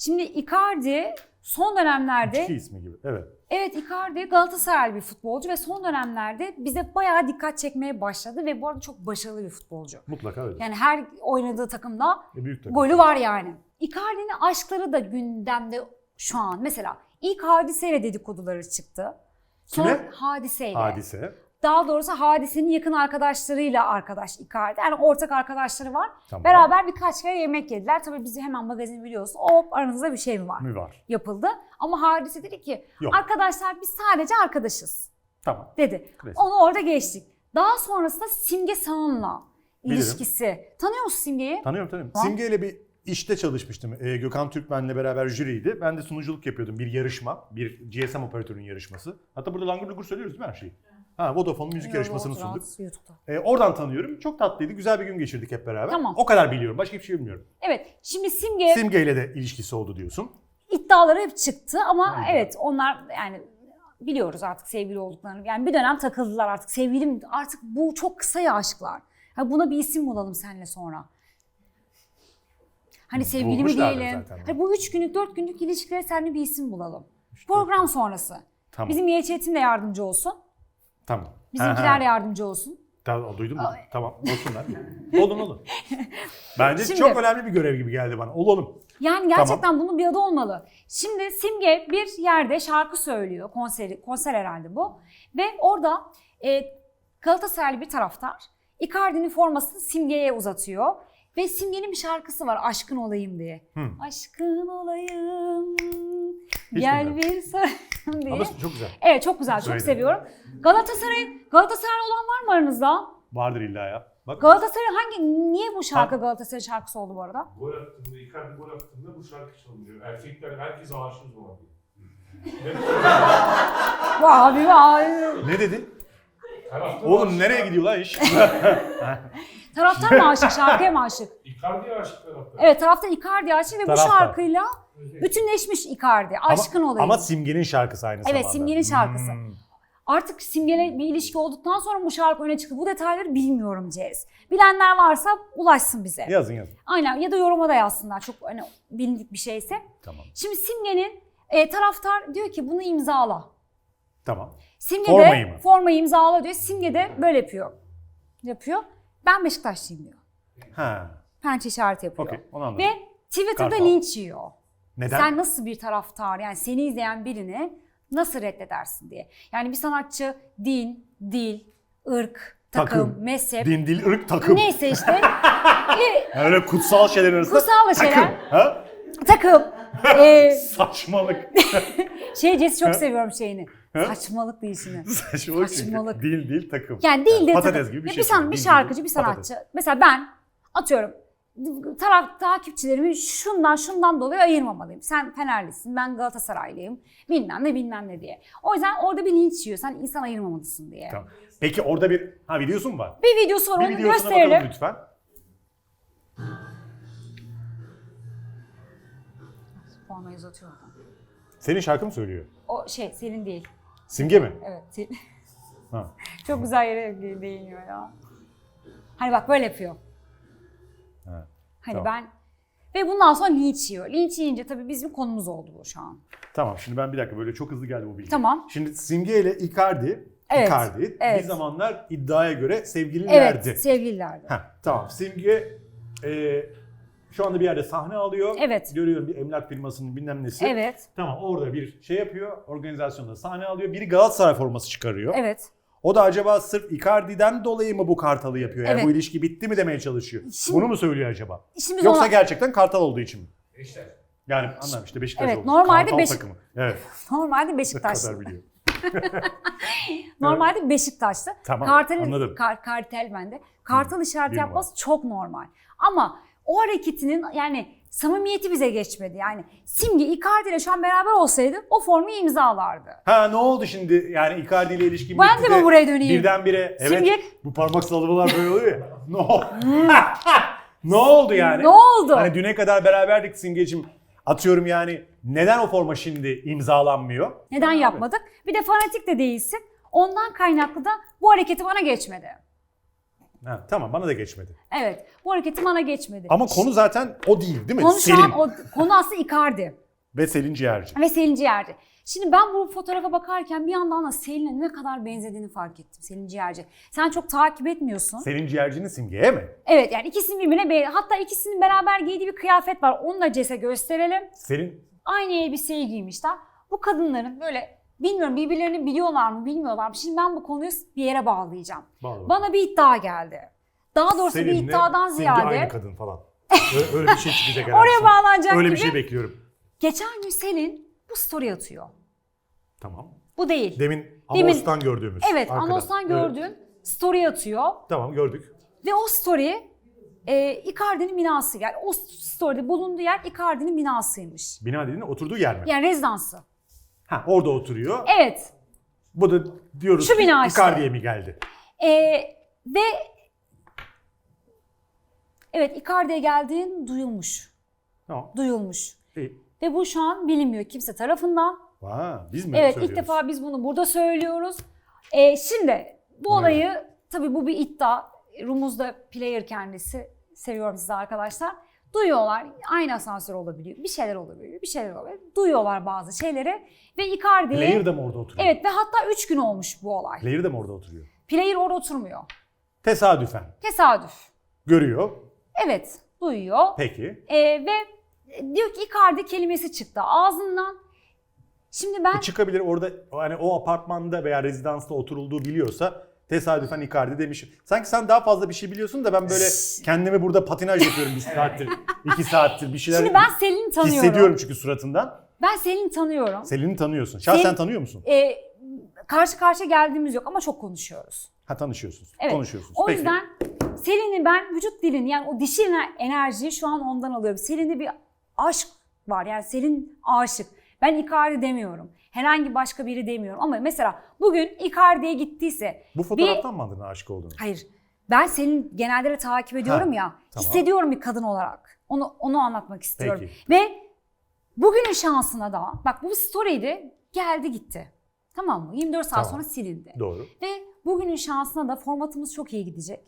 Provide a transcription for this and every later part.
Şimdi Icardi son dönemlerde İki ismi gibi. Evet. Evet Icardi Galatasaraylı bir futbolcu ve son dönemlerde bize bayağı dikkat çekmeye başladı ve bu arada çok başarılı bir futbolcu. Mutlaka öyle. Yani her oynadığı takımda E, büyük takım. golü var yani. Icardi'nin aşkları da gündemde şu an. Mesela ilk hadiseyle dedikoduları çıktı. Sonra Kime? hadiseyle. Hadise. Daha doğrusu hadisenin yakın arkadaşlarıyla arkadaş Icardi. Yani ortak arkadaşları var. Tamam. Beraber birkaç kere yemek yediler. Tabii bizi hemen magazin biliyorsun. Hop aranızda bir şey mi var? Mi var? Yapıldı. Ama hadise dedi ki Yok. arkadaşlar biz sadece arkadaşız Tamam. dedi. Klasik. Onu orada geçtik. Daha sonrasında Simge Sağım'la Bilirim. ilişkisi. Tanıyor musun Simge'yi? Tanıyorum tanıyorum. Tamam. Simge ile bir işte çalışmıştım. Ee, Gökhan Türkmen'le beraber jüriydi. Ben de sunuculuk yapıyordum. Bir yarışma. Bir GSM operatörünün yarışması. Hatta burada langur lungur söylüyoruz değil mi her şeyi? Ha Vodafone müzik yarışmasını Rahat, sunduk. YouTube'da. Ee, oradan tanıyorum. Çok tatlıydı. Güzel bir gün geçirdik hep beraber. Tamam. O kadar biliyorum. Başka hiçbir şey bilmiyorum. Evet şimdi Simge Simge ile de ilişkisi oldu diyorsun. iddiaları hep çıktı ama Aynen. evet onlar yani biliyoruz artık sevgili olduklarını. Yani bir dönem takıldılar artık sevgilim artık bu çok kısa ya aşklar. Ha buna bir isim bulalım seninle sonra. Hani sevgili mi Bulmuşlardır diyelim. zaten. Hani bu üç günlük dört günlük ilişkilere seninle bir isim bulalım. Program sonrası. Tamam. Bizim YÇET'in de yardımcı olsun. Tamam. Bizimkiler yardımcı olsun. Tamam, duydun mu? Tamam, olsunlar. olun olun. Bence Şimdi- çok önemli bir görev gibi geldi bana. Olalım. Yani gerçekten bunun bir adı olmalı. Şimdi Simge bir yerde şarkı söylüyor. Konseri, konser herhalde bu. Ve orada e, Galatasaraylı bir taraftar Icardi'nin formasını Simge'ye uzatıyor. Ve Simge'nin bir şarkısı var Aşkın Olayım diye. Hı. Aşkın olayım Hiç gel bilmiyorum. bir sarayım diye. Ama çok güzel. Evet çok güzel çok Söyledim. seviyorum. Galatasaray Galatasaray olan var mı aranızda? Vardır illa ya. Bak. Galatasaray hangi niye bu şarkı Galatasaray şarkısı oldu bu arada? Gol attığında, Icardi gol attığında bu şarkı çalınıyor. Erkekler herkes aşık bu abi. Vay vay. Ne dedin? Taraftar Oğlum nereye abi. gidiyor lan iş? Taraftar mı aşık, şarkıya mı aşık? Icardi'ye aşık taraftar. Evet taraftar Icardi aşık ve bu Taraftar. şarkıyla bütünleşmiş Icardi. Aşkın ama, olayım. ama Simge'nin şarkısı aynı Evet, zamanda. Simge'nin şarkısı. Hmm. Artık simgeyle bir ilişki olduktan sonra bu şarkı öne çıktı. Bu detayları bilmiyorum Cez. Bilenler varsa ulaşsın bize. Yazın yazın. Aynen ya da yoruma da yazsınlar çok hani bilindik bir şeyse. Tamam. Şimdi Simge'nin e, taraftar diyor ki bunu imzala. Tamam. Simge Formayı de mı? formayı imzala diyor. Simge de böyle yapıyor. Yapıyor. Ben Beşiktaşlıyım diyor. Ha. Pençe işareti yapıyor. Okey. Onu anladım. Ve Twitter'da Kartal. linç yiyor. Neden? Sen nasıl bir taraftar yani seni izleyen birini nasıl reddedersin diye. Yani bir sanatçı din, dil, ırk, takım, Takım. mezhep Din, dil, ırk, takım. neyse işte e, Yani öyle kutsal şeyler arasında Kutsal şeyler. takım. Ha? takım. E, Saçmalık. şey Cesi çok seviyorum şeyini. Ha? Saçmalık değişini. Saçmalık. çünkü. Saçmalık. Dil, dil, takım. Yani değil de Patates takım. gibi bir Ya şey. san- Dil, bir dil, şarkıcı, bir patates. sanatçı. Mesela ben atıyorum taraf takipçilerimi şundan şundan dolayı ayırmamalıyım. Sen Fenerlisin, ben Galatasaraylıyım. Bilmem ne bilmem ne diye. O yüzden orada bir linç yiyor. Sen insan ayırmamalısın diye. Tamam. Peki orada bir ha videosu mu var? Bir videosu var Bir onu videosuna bakalım gösterelim. lütfen. Formayı uzatıyor. oradan. Senin şarkı mı söylüyor? O şey senin değil. Simge mi? Evet. Ha. Çok güzel yere değiniyor ya. Hani bak böyle yapıyor. Ha. Hani Tamam. ben ve bundan sonra linç yiyor. Linç yiyince tabii bizim konumuz oldu bu şu an. Tamam şimdi ben bir dakika böyle çok hızlı geldi bu bilgi. Tamam. Şimdi Simge ile Icardi, Evet, Icardi evet. bir zamanlar iddiaya göre sevgililerdi. Evet, sevgililerdi. Heh, tamam Simge e, şu anda bir yerde sahne alıyor. Evet. Görüyorum bir emlak firmasının bilmem nesi. Evet, Tamam orada bir şey yapıyor. Organizasyonda sahne alıyor. Biri Galatasaray forması çıkarıyor. evet. O da acaba sırf Icardi'den dolayı mı bu Kartal'ı yapıyor? Yani Evet. bu ilişki bitti mi demeye çalışıyor. Şimdi- Bunu mu söylüyor acaba? Şimdi biz Yoksa ona- gerçekten Kartal olduğu için mi? Eşler. Yani anladım işte Beşiktaş Evet, oldu. normalde Kartal Beşik- takımı. Evet. normalde Ne Beşiktaşlı. kadar biliyor. Normalde Beşiktaşlı. Tamam, Kartal, anladım. Kar, kartel bende. Kartal işareti yapması çok normal. Ama o hareketinin yani samimiyeti bize geçmedi. Yani Simge Icardi ile şu an beraber olsaydı o formu imzalardı. Ha ne oldu şimdi? Yani Icardi ile ilişkin Ben de mi buraya döneyim? Birdenbire evet Simge- bu parmak sallamalar böyle oluyor ya. Ne oldu? ne oldu yani? Ne oldu? Hani düne kadar beraberdik Simgeciğim. Atıyorum yani neden o forma şimdi imzalanmıyor? Neden yapmadık? Bir de fanatik de değilsin. Ondan kaynaklı da bu hareketi bana geçmedi. Ha, tamam bana da geçmedi. Evet. Bu hareketi bana geçmedi. Ama konu zaten o değil değil mi? Konu şu Selin an o, konu aslında Icardi ve Selin Ciğerci. ve Selin Ciğerci. Şimdi ben bu fotoğrafa bakarken bir yandan da Selin'e ne kadar benzediğini fark ettim. Selin Ciğerci. Sen çok takip etmiyorsun. Selin Ciğerci'nin simgeye mi? Evet yani ikisinin birbirine be- hatta ikisinin beraber giydiği bir kıyafet var. Onu da Ces'e gösterelim. Selin Aynı elbiseyi giymişler. Bu kadınların böyle bilmiyorum birbirlerini biliyorlar mı bilmiyorlar mı? Şimdi ben bu konuyu bir yere bağlayacağım. Bağla. Bana bir iddia geldi. Daha doğrusu bir Selin'le iddiadan ziyade aynı kadın falan. Öyle, öyle bir şey çıkacak herhalde. oraya bağlanacak Öyle gibi. bir şey bekliyorum. Geçen gün Selin bu story atıyor. Tamam. Bu değil. Demin Amos'tan gördüğümüz. evet arkadan. anonstan Evet. gördüğün story atıyor. Tamam gördük. Ve o story e, Icardi'nin binası. Yani o story'de bulunduğu yer Icardi'nin binasıymış. Bina dediğin oturduğu yer mi? Yani rezidansı. Ha orada oturuyor. Evet. Bu da diyoruz Şu ki bina işte. Icardi'ye mi geldi? E, ve evet Icardi'ye geldiğin duyulmuş. Tamam. Duyulmuş. İyi. Ve bu şu an bilinmiyor kimse tarafından. Vaa, biz mi Evet ilk defa biz bunu burada söylüyoruz. Ee, şimdi bu olayı tabii bu bir iddia. Rumuz'da player kendisi. Seviyorum sizi arkadaşlar. Duyuyorlar. Aynı asansör olabiliyor. Bir şeyler olabiliyor. Bir şeyler olabiliyor. Duyuyorlar bazı şeyleri. Ve Icardi... Player da mı orada oturuyor? Evet ve hatta 3 gün olmuş bu olay. Player de mi orada oturuyor? Player orada oturmuyor. Tesadüfen. Tesadüf. Görüyor. Evet duyuyor. Peki. Ee, ve diyor ki Icardi kelimesi çıktı ağzından. Şimdi ben E çıkabilir orada hani o apartmanda veya rezidansta oturulduğu biliyorsa tesadüfen Icardi demiş. Sanki sen daha fazla bir şey biliyorsun da ben böyle kendimi burada patinaj yapıyorum bir saattir, iki saattir bir şeyler şimdi ben Selin'i tanıyorum. hissediyorum çünkü suratından. Ben Selin'i tanıyorum. Selin'i tanıyorsun. Şahsen Selin- tanıyor musun? Ee, karşı karşıya geldiğimiz yok ama çok konuşuyoruz. Ha tanışıyorsunuz. Evet. Konuşuyorsunuz. O Peki. yüzden Selin'i ben vücut dilini yani o dişi ener- enerjiyi şu an ondan alıyorum. Selin'de bir aşk var yani Selin aşık. Ben Icardi demiyorum. Herhangi başka biri demiyorum ama mesela bugün Icardi'ye gittiyse Bu fotoğraftan mı anladın aşık olduğunu? hayır ben Selin genelde de takip ediyorum Ha, ya tamam. hissediyorum bir kadın olarak. Onu onu anlatmak istiyorum. Peki. Ve bugünün şansına da bak bu story'di geldi gitti. Tamam mı? 24 saat Tamam. sonra silindi. Doğru. Ve bugünün şansına da formatımız çok iyi gidecek.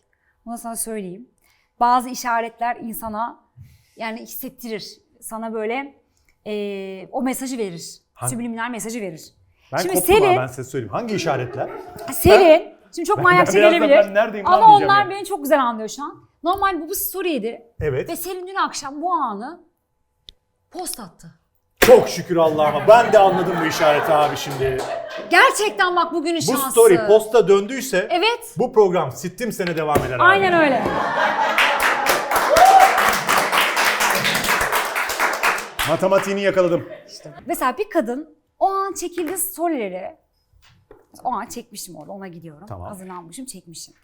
Bunu sana söyleyeyim. Bazı işaretler insana yani hissettirir. Sana böyle eee, o mesajı verir. Hangi- Subliminal mesajı verir. Ben Şimdi koptum ha, ben size söyleyeyim. Hangi işaretler? Selin, şimdi çok Ben- manyakça ben gelebilir. ben ama onlar ya. beni çok güzel anlıyor şu an. Normal bu bir story'ydi. Evet. Ve Selin dün akşam bu anı post attı. Çok şükür Allah'ıma. Ben de anladım bu işareti abi şimdi. Gerçekten bak bugünün Bu şansı. story posta döndüyse Evet. bu program sittim sene devam eder abi. Aynen öyle. Matematiğini yakaladım. Mesela bir kadın o an çekildiği storyleri o an çekmişim orada ona gidiyorum. Tamam. Hazırlanmışım çekmişim.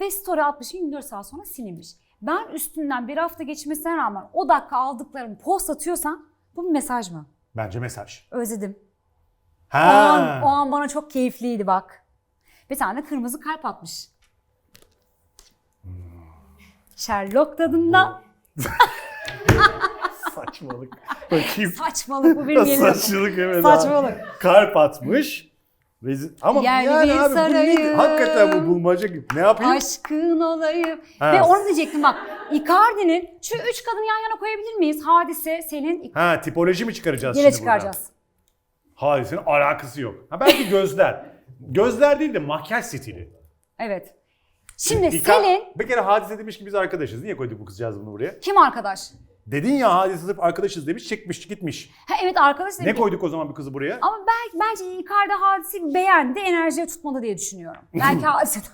Ve story atmışım 24 saat sonra silinmiş. Ben üstünden bir hafta geçmesine rağmen o dakika aldıklarımı post atıyorsam bu bir mesaj mı? Bence mesaj. Özledim. O Ha. an, o an bana çok keyifliydi bak. Bir tane kırmızı kalp atmış. Sherlock tadında Saçmalık. Bakayım. saçmalık bu bir yeni. Saçmalık evet. Saçmalık. abi. Kalp atmış. Rezi- Ama Yerli yani bir abi bu sarayım. nedir? Hakikaten bu bulmaca gibi. Ne yapayım? Aşkın olayım. Ha. Ve onu diyecektim bak. Icardi'nin şu üç kadını yan yana koyabilir miyiz? Hadise, Selin, Ha tipoloji mi çıkaracağız Yine şimdi çıkaracağız. buradan? Hadisenin alakası yok. Ha belki gözler. gözler değil de makyaj stili. Evet. Şimdi İka- Selin Bir kere hadise demiş ki biz arkadaşız. Niye koyduk bu kızcağız bunu buraya? kim arkadaş? Dedin ya hadise sırf arkadaşız demiş çekmiş gitmiş. Ha, evet arkadaş Ne koyduk o zaman bir kızı buraya? Ama belki bence Icardi hadiseyi beğendi, enerjiye tutmadı diye düşünüyorum. Belki hadiseden.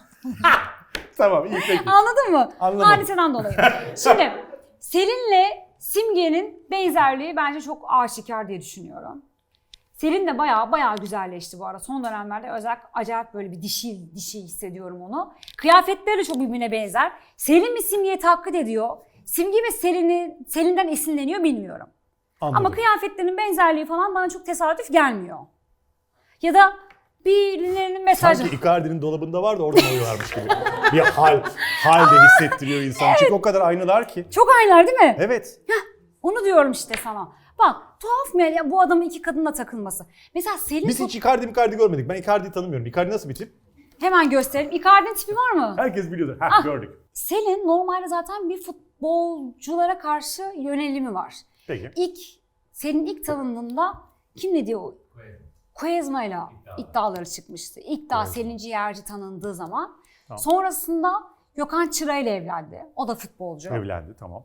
tamam iyi peki. Anladın mı? Anladım. Hadiseden dolayı. Şimdi Selin'le Simge'nin benzerliği bence çok aşikar diye düşünüyorum. Selin de bayağı bayağı güzelleşti bu ara. Son dönemlerde özellikle acayip böyle bir dişi dişi hissediyorum onu. Kıyafetleri de çok birbirine benzer. Selin mi Simge'yi taklit ediyor? Simge mi Selin'i Selin'den esinleniyor bilmiyorum. Anladım. Ama kıyafetlerinin benzerliği falan bana çok tesadüf gelmiyor. Ya da birilerinin mesajı... Sanki Icardi'nin dolabında var da oradan alıyorlarmış gibi. bir hal, hal de hissettiriyor insan. Çünkü o kadar aynılar ki. Çok aynılar değil mi? Evet. Onu diyorum işte sana. Bak tuhaf mı ya bu adamın iki kadınla takılması. Mesela Selin Biz hiç Icardi Icardi görmedik. Ben Icardi'yi tanımıyorum. Icardi nasıl bir tip? Hemen gösterelim. Icardi'nin tipi var mı? Herkes biliyordur. Heh, Ah. gördük. Selin normalde zaten bir futbolculara karşı yönelimi var. Peki. İlk senin ilk tanındığında kim ne diyor? Quaresma ile iddiaları çıkmıştı. İlk daha. Selin Ciğerci tanındığı zaman. Tamam. Sonrasında Gökhan Çıra ile evlendi. O da futbolcu. Evlendi tamam.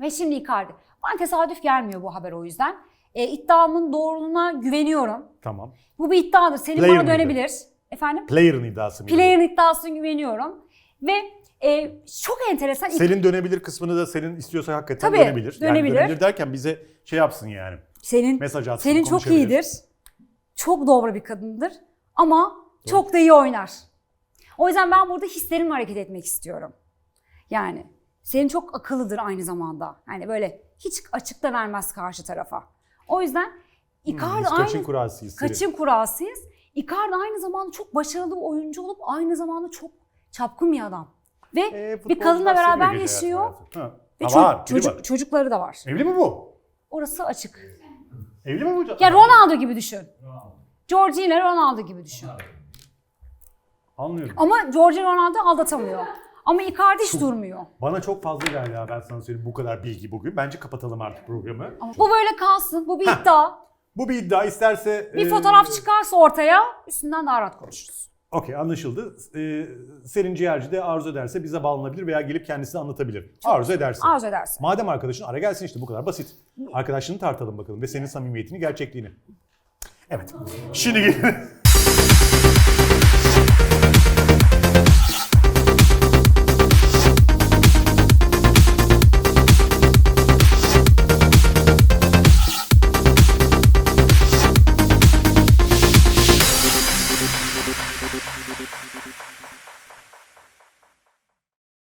Ve şimdi Icardi. Bana tesadüf gelmiyor bu haber o yüzden. E, iddiamın doğruluğuna güveniyorum. Tamam. Bu bir iddiadır. Selin Player bana dönebilir. Efendim? Player'ın iddiası mıydı? Player'ın iddiasına güveniyorum. Ve e, çok enteresan. Selin dönebilir kısmını da Selin istiyorsa hakikaten Tabii, dönebilir. Yani dönebilir. dönebilir derken bize şey yapsın yani. Selin, Mesaj atsın. Selin çok iyidir. Çok dobra bir kadındır. Ama çok da iyi oynar. O yüzden ben burada hislerimle hareket etmek istiyorum. Yani Selin çok akıllıdır aynı zamanda. Yani böyle hiç açıkta vermez karşı tarafa. O yüzden Icardi Hmm, Biz kaçın aynı kurasıyız Selin. kaçın kurasıyız. Icardi aynı zamanda çok başarılı bir oyuncu olup aynı zamanda çok çapkın bir adam. Ve Ee, bir kadınla beraber yaşıyor. Ha. Ve Ha, ço- var, çocuk, var. çocukları da var. Evli mi bu? Orası açık. Evli mi bu? Ya Ronaldo gibi düşün. Georgina Ronaldo gibi düşün. Anlıyorum. Ama Georgina Ronaldo aldatamıyor. Ama Icardi hiç durmuyor. Bana çok fazla geldi ya ben sana söyleyeyim bu kadar bilgi bugün. Bence kapatalım artık programı. Ama bu böyle kalsın. Bu bir iddia. Bu bir iddia isterse... Bir e, fotoğraf çıkarsa ortaya üstünden daha rahat konuşuruz. Okey anlaşıldı. Ee, Selin Ciğerci de arzu ederse bize bağlanabilir veya gelip kendisine anlatabilir. arzu ederse. Arzu edersin. Madem arkadaşın ara gelsin işte bu kadar basit. Arkadaşını tartalım bakalım ve senin samimiyetini, gerçekliğini. Evet. Şimdi gelelim.